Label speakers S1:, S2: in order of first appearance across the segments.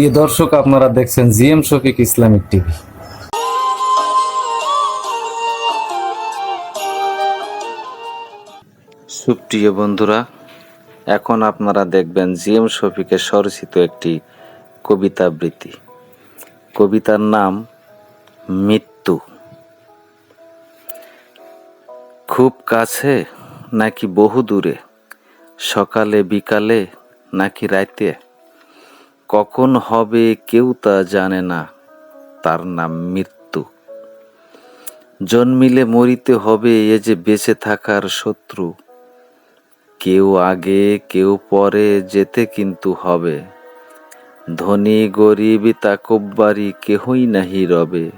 S1: প্রিয় দর্শক, আপনারা দেখছেন জিএম শফিক ইসলামিক টিভি। সুপ্রিয় বন্ধুরা, এখন আপনারা দেখবেন জিএম শফিকের স্বরচিত একটি কবিতা আবৃত্তি কবিতার নাম মৃত্যু। খুব কাছে নাকি বহু দূরে সকালে বিকালে নাকি রাতে কখন হবে কেউ তা জানে না। তার নাম মৃত্যু। জন্মিলে মরিতে হবে এ যে বেঁচে থাকার শত্রু। কেউ আগে, কেউ পরে যেতে কিন্তু হবে। ধনী, গরিব তাকব্বারি কেহই নাহি রবে।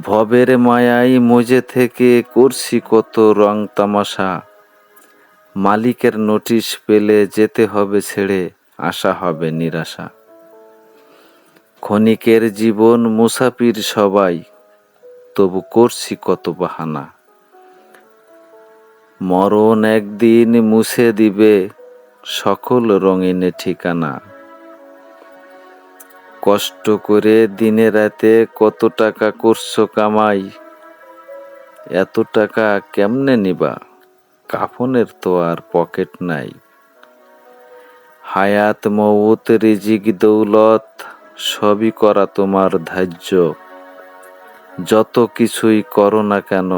S1: ভবের মায়াই মজে থেকে করছি কত রং তামাশা। মালিকের নোটিশ পেলে যেতে হবে ছেড়ে আসা হবে নিরাশা। ক্ষণিকের জীবন মুসাফির সবাই, তবু করছি কত বাহানা। মরণ একদিন মুছে দিবে সকল রঙিনে ঠিকানা। কষ্ট করে দিনে রাতে কত টাকা করছ কামাই, এত টাকা কেমনে নিবা? কাফনের তো আর পকেট নাই। হায়াত মৌত রিজিক, দৌলত, সবই করা তোমার ধার্য। যত কিছুই করো না কেন,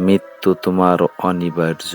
S1: মৃত্যু তোমার অনিবার্য।